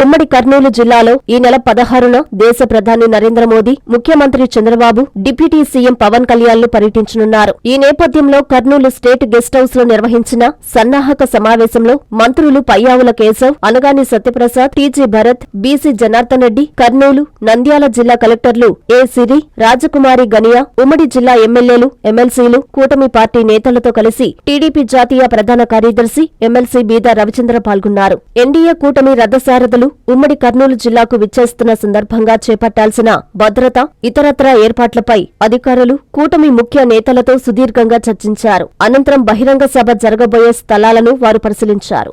ఉమ్మడి కర్నూలు జిల్లాలో ఈ నెల పదహారున దేశ ప్రధాని నరేంద్ర మోదీ ముఖ్యమంత్రి చంద్రబాబు డిప్యూటీ సీఎం పవన్ కళ్యాణ్లు పర్యటించనున్నారు. ఈ నేపథ్యంలో కర్నూలు స్టేట్ గెస్ట్ హౌస్లో నిర్వహించిన సన్నాహక సమావేశంలో మంత్రులు పయ్యావుల కేశవ్ అనగాని సత్యప్రసాద్ టీజీ భరత్ బీసీ జనార్దన్ రెడ్డి కర్నూలు నంద్యాల జిల్లా కలెక్టర్లు ఏ సిరి రాజకుమారి గనియా ఉమ్మడి జిల్లా ఎమ్మెల్యేలు ఎమ్మెల్సీలు కూటమి పార్టీ నేతలతో కలిసి టీడీపీ జాతీయ ప్రధాన కార్యదర్శి ఎమ్మెల్సీ బీదా రవిచంద్ర పాల్గొన్నారు. ఎన్డీఏ కూటమి రథసారథులు ఉమ్మడి కర్నూలు జిల్లాకు విచ్చేస్తున్న సందర్భంగా చేపట్టాల్సిన భద్రత ఇతరత్రా ఏర్పాట్లపై అధికారులు కూటమి ముఖ్య నేతలతో సుదీర్ఘంగా చర్చించారు. అనంతరం బహిరంగ సభ జరగబోయే స్థలాలను వారు పరిశీలించారు.